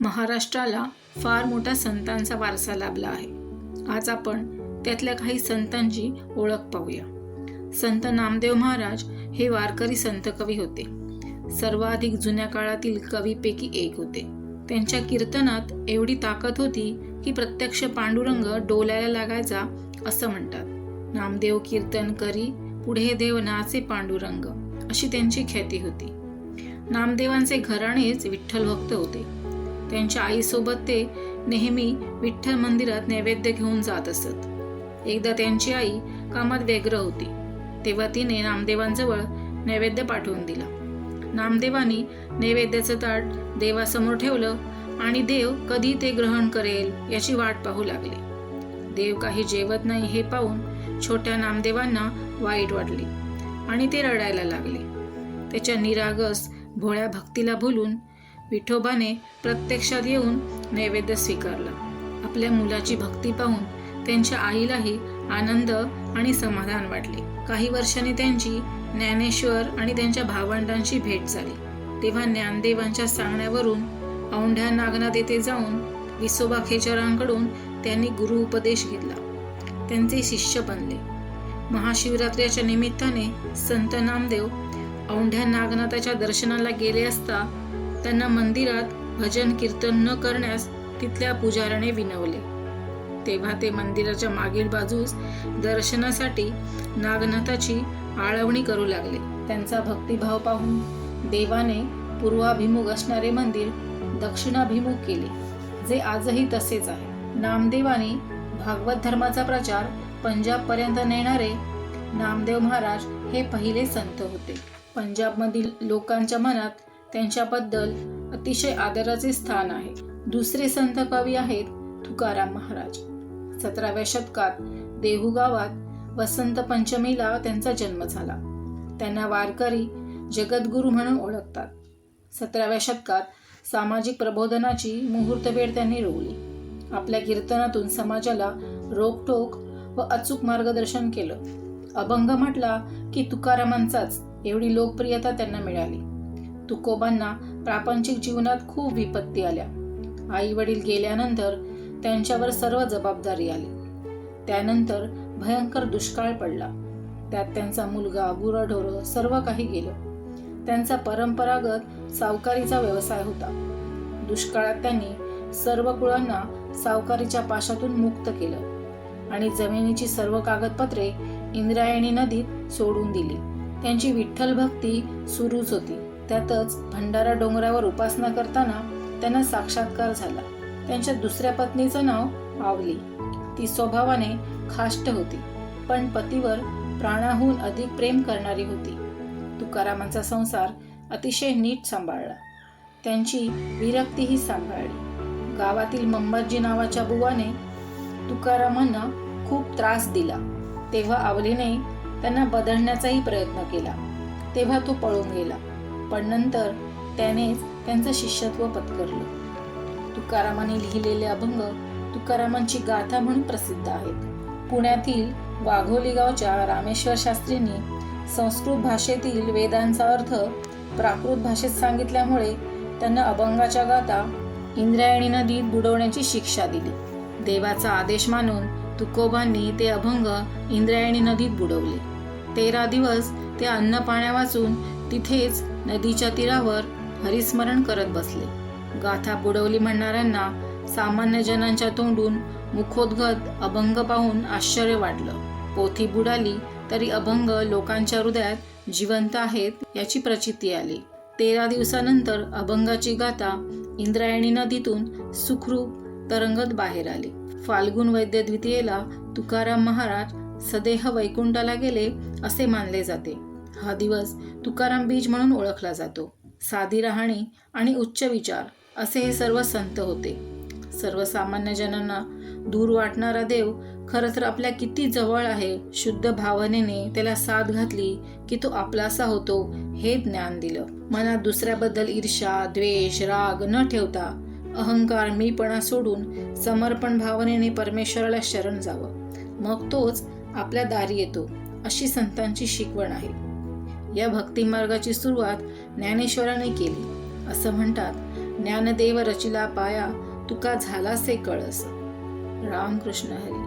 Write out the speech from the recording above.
महाराष्ट्राला फार मोठा संतांचा वारसा लाभला आहे. आज आपण त्यातल्या काही संतांची ओळख पाहूया. संत नामदेव महाराज हे वारकरी संत कवी होते. सर्वाधिक जुन्या काळातील कवीपैकी एक होते. त्यांच्या कीर्तनात एवढी ताकद होती की प्रत्यक्ष पांडुरंग डोलायला लागायचा असं म्हणतात. नामदेव कीर्तन करी पुढे देव नाचे पांडुरंग अशी त्यांची ख्याती होती. नामदेवांचे घराणेच विठ्ठल भक्त होते. त्यांच्या आईसोबत ते नेहमी विठ्ठल मंदिरात नैवेद्य घेऊन जात असत. एकदा त्यांची आई कामात व्यग्र होती. तेव्हा तिने नामदेवांजवळ नैवेद्य पाठवून दिला. नामदेवानी नैवेद्याचं ताट देवासमोर ठेवलं आणि देव कधी ते ग्रहण करेल याची वाट पाहू लागले. देव काही जेवत नाही हे पाहून छोट्या नामदेवांना वाईट वाटले आणि ते रडायला लागले. त्याच्या निरागस भोळ्या भक्तीला भुलून विठोबाने प्रत्यक्षात येऊन नैवेद्य स्वीकारला. आपल्या मुलाची भक्ती पाहून त्यांच्या आईलाही आनंद आणि समाधान वाटले. काही वर्षांनी त्यांची ज्ञानेश्वर आणि त्यांच्या भावंडांची भेट झाली. तेव्हा ज्ञानदेवांच्या सांगण्यावरून औंढ्या नागनाथ येथे जाऊन विसोबा खेचरांकडून त्यांनी गुरु उपदेश घेतला. त्यांचे शिष्य बनले. महाशिवरात्रीच्या निमित्ताने संत नामदेव औंढ्या नागनाथाच्या दर्शनाला गेले असता त्यांना मंदिरात भजन कीर्तन न करण्यास तिथल्या पुजाऱ्याने विनवले. तेव्हा ते मंदिराच्या मागील बाजूस दर्शनासाठी नागनाथाची आळवणी करू लागले. त्यांचा भक्तिभाव पाहून देवाने पूर्वाभिमुख असणारे मंदिर दक्षिणाभिमुख केले जे आजही तसेच आहे. नामदेवानी भागवत धर्माचा प्रचार पंजाबपर्यंत नेणारे नामदेव महाराज हे पहिले संत होते. पंजाबमधील लोकांच्या मनात त्यांच्याबद्दल अतिशय आदराचे स्थान आहे. दुसरे संत कवी आहेत तुकाराम महाराज. सतराव्या शतकात देहू गावात वसंत पंचमीला त्यांचा जन्म झाला. त्यांना वारकरी जगद्गुरू म्हणून ओळखतात. सतराव्या शतकात सामाजिक प्रबोधनाची मुहूर्तवेळ त्यांनी रोवली. आपल्या कीर्तनातून समाजाला रोकटोक व अचूक मार्गदर्शन केलं. अभंग म्हटला की तुकारामांचाच एवढी लोकप्रियता त्यांना मिळाली. तुकोबांना प्रापंचिक जीवनात खूप विपत्ती आल्या. आई वडील गेल्यानंतर त्यांच्यावर सर्व जबाबदारी आली. त्यानंतर भयंकर दुष्काळ पडला. त्यात त्यांचा मुलगा गुरढोरं सर्व काही गेलं. त्यांचा परंपरागत सावकारीचा व्यवसाय होता. दुष्काळात त्यांनी सर्व कुळांना सावकारीच्या पाशातून मुक्त केलं आणि जमिनीची सर्व कागदपत्रे इंद्रायणी नदीत सोडून दिली. त्यांची विठ्ठल भक्ती सुरूच होती. त्यातच भंडारा डोंगरावर उपासना करताना त्यांना साक्षात्कार झाला. त्यांच्या दुसऱ्या पत्नीचं नाव आवली ती स्वभावाने खाष्ट होती पण पतीवर प्राणाहून अधिक प्रेम करणारी होती. तुकारामांचा संसार अतिशय नीट सांभाळला. त्यांची विरक्तीही सांभाळली. गावातील मंबरजी नावाच्या बुवाने तुकारामांना खूप त्रास दिला. तेव्हा आवलीने त्यांना बदलण्याचाही प्रयत्न केला. तेव्हा तो पळून गेला. पण नंतर त्यानेच त्यांचं शिष्यत्व पत्करलं. तुकारामाने लिहिलेले अभंग तुकारामांची गाथा म्हणून प्रसिद्ध आहेत. पुण्यातील वाघोली गावच्या रामेश्वर शास्त्रींनी संस्कृत भाषेतील वेदांचा अर्थ प्राकृत भाषेत सांगितल्यामुळे त्यांना अभंगाच्या गाथा इंद्रायणी नदीत बुडवण्याची शिक्षा दिली. देवाचा आदेश मानून तुकोबांनी ते अभंग इंद्रायणी नदीत बुडवले. तेरा दिवस ते अन्न पाण्या वाचून तिथेच नदीच्या तीरावर हरिस्मरण करत बसले. गाथा बुडवली म्हणणाऱ्यांना सामान्य जनांच्या तोंडून मुखोद्गत अभंग पाहून आश्चर्य वाटलं. पोथी बुडाली तरी अभंग लोकांच्या हृदयात जिवंत आहेत याची प्रचिती आली. तेरा दिवसानंतर अभंगाची गाथा इंद्रायणी नदीतून सुखरूप तरंगत बाहेर आली. फाल्गुन वैद्य द्वितीयेला तुकाराम महाराज सदेह वैकुंठाला गेले असे मानले जाते. हा दिवस तुकाराम बीज म्हणून ओळखला जातो. साधी राहणी आणि उच्च विचार असे हे सर्व संत होते. सर्वसामान्य जनांना दूर वाटणारा देव खरं तर आपल्या किती जवळ आहे शुद्ध भावनेने त्याला साथ घातली की तो आपलासा होतो हे ज्ञान दिलं. मनात दुसऱ्याबद्दल ईर्षा द्वेष राग न ठेवता अहंकार मीपणा सोडून समर्पण भावनेने परमेश्वराला शरण जावं. मग तोच आपल्या दारी येतो अशी संतांची शिकवण आहे. या भक्तिमार्गाची सुरुवात ज्ञानेश्वराने केली. असं म्हणतात ज्ञानदेव रचिला पाया तुका झालासे कळस. रामकृष्ण हरी.